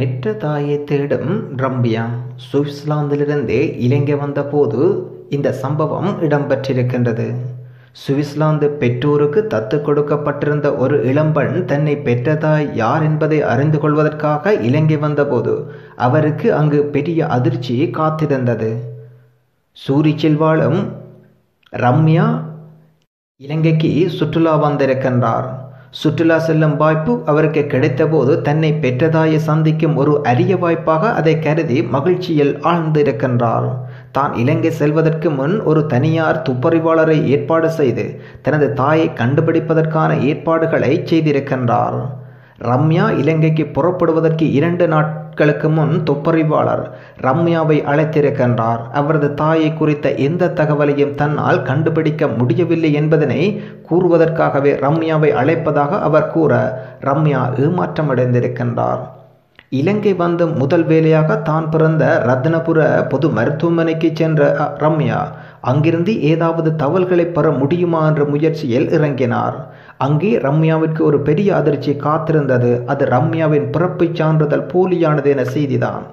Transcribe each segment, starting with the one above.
பெற்ற தாயை தேடும் ரம்யா சுவிட்சர்லாந்திலிருந்து இலங்கை வந்தபோது இந்த சம்பவம் இடம்பெற்றிருக்கின்றது. சுவிட்சர்லாந்து பெற்றோருக்கு தத்து கொடுக்கப்பட்டிருந்த ஒரு இளம்பெண் தன்னை பெற்ற தாய் யார் என்பதை அறிந்து கொள்வதற்காக இலங்கை வந்தபோது அவருக்கு அங்கு பெரிய அதிர்ச்சி காத்திருந்தது. சூரிச்சில் வாழும் ரம்யா இலங்கைக்கு சுற்றுலா வந்திருக்கின்றார். சுற்றுலா செல்லும் வாய்ப்பு அவருக்கு கிடைத்தபோது தன்னை பெற்றதாயை சந்திக்கும் ஒரு அரிய வாய்ப்பாக அதை கருதி மகிழ்ச்சியில் ஆழ்ந்திருக்கின்றார். தான் இலங்கை செல்வதற்கு முன் ஒரு தனியார் துப்பறிவாளரை ஏற்பாடு செய்து தனது தாயை கண்டுபிடிப்பதற்கான ஏற்பாடுகளை செய்திருக்கின்றார். ரம்யா இலங்கைக்கு புறப்படுவதற்கு இரண்டு நாட்களுக்கு முன் துப்பறிவாளர் ரம்யாவை அழைத்திருக்கின்றார். அவரது தாயை குறித்த எந்த தகவலையும் தன்னால் கண்டுபிடிக்க முடியவில்லை என்பதனை கூறுவதற்காகவே ரம்யாவை அழைப்பதாக அவர் கூற ரம்யா ஏமாற்றமடைந்திருக்கின்றார். இலங்கை வந்த முதல் வேலையாக தான் பிறந்த ரத்னபுர பொது மருத்துவமனைக்கு சென்ற ரம்யா அங்கிருந்து ஏதாவது தகவல்களை பெற முடியுமா என்ற முயற்சியில் இறங்கினார். அங்கே ரம்யாவிற்கு ஒரு பெரிய அதிர்ச்சி காத்திருந்தது. அது ரம்யாவின் பிறப்பை சான்றிதழ் போலியானது என செய்திதான்.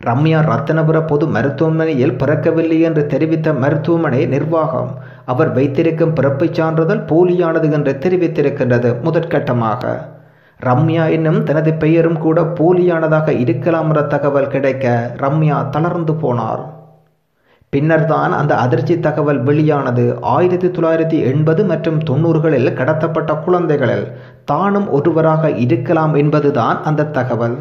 ரம்யா ரத்தனபுர பொது மருத்துவமனையில் பிறக்கவில்லை என்று தெரிவித்த மருத்துவமனை நிர்வாகம் அவர் வைத்திருக்கும் பிறப்பை சான்றிதழ் போலியானது என்று தெரிவித்திருக்கின்றது முதற்கட்டமாக. ரம்யா என்னும் தனது பெயரும் கூட போலியானதாக இருக்கலாம் என்ற தகவல் கிடைக்க ரம்யா தளர்ந்து போனார். பின்னர்தான் அந்த அதிர்ச்சி தகவல் வெளியானது. ஆயிரத்தி தொள்ளாயிரத்தி எண்பது மற்றும் தொண்ணூறுகளில் கடத்தப்பட்ட குழந்தைகளில் தானும் ஒருவராக இருக்கலாம் என்பதுதான் அந்த தகவல்.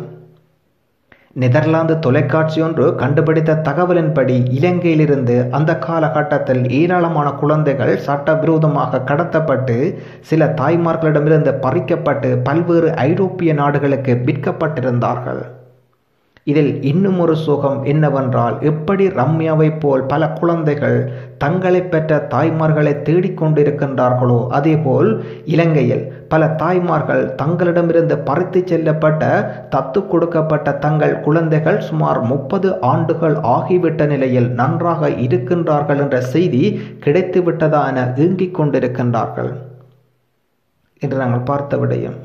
நெதர்லாந்து தொலைக்காட்சி ஒன்று கண்டுபிடித்த தகவலின்படி இலங்கையிலிருந்து அந்த காலகட்டத்தில் ஏராளமான குழந்தைகள் சட்டவிரோதமாக கடத்தப்பட்டு சில தாய்மார்களிடமிருந்து பறிக்கப்பட்டு பல்வேறு ஐரோப்பிய நாடுகளுக்கு விற்கப்பட்டிருந்தார்கள். இதில் இன்னும் ஒரு சுகம் என்னவென்றால் எப்படி ரம்யாவை போல் பல குழந்தைகள் தங்களை பெற்ற தாய்மார்களை தேடிக்கொண்டிருக்கின்றார்களோ அதேபோல் இலங்கையில் பல தாய்மார்கள் தங்களிடமிருந்து பறித்து செல்லப்பட்ட தத்து கொடுக்கப்பட்ட தங்கள் குழந்தைகள் சுமார் முப்பது ஆண்டுகள் ஆகிவிட்ட நிலையில் நன்றாக இருக்கின்றார்கள் என்ற செய்தி கிடைத்துவிட்டதா என ஏங்கிக் கொண்டிருக்கின்றார்கள். என்று நாங்கள் பார்த்த விடயம்.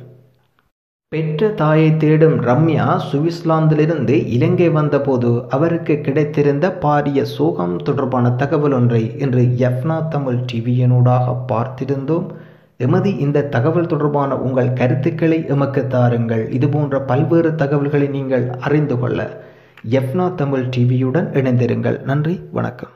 பெற்ற தாயை தேடும் ரம்யா சுவிஸ்லாந்திலிருந்து இலங்கை வந்தபோது அவருக்கு கிடைத்திருந்த பாரிய சோகம் தொடர்பான தகவல் ஒன்றை இன்று எஃப்னா தமிழ் டிவியனூடாக பார்த்திருந்தோம். எமது இந்த தகவல் தொடர்பான உங்கள் கருத்துக்களை எமக்கு தாருங்கள். இதுபோன்ற பல்வேறு தகவல்களை நீங்கள் அறிந்து கொள்ள எஃப்னா தமிழ் டிவியுடன் இணைந்திருங்கள். நன்றி வணக்கம்.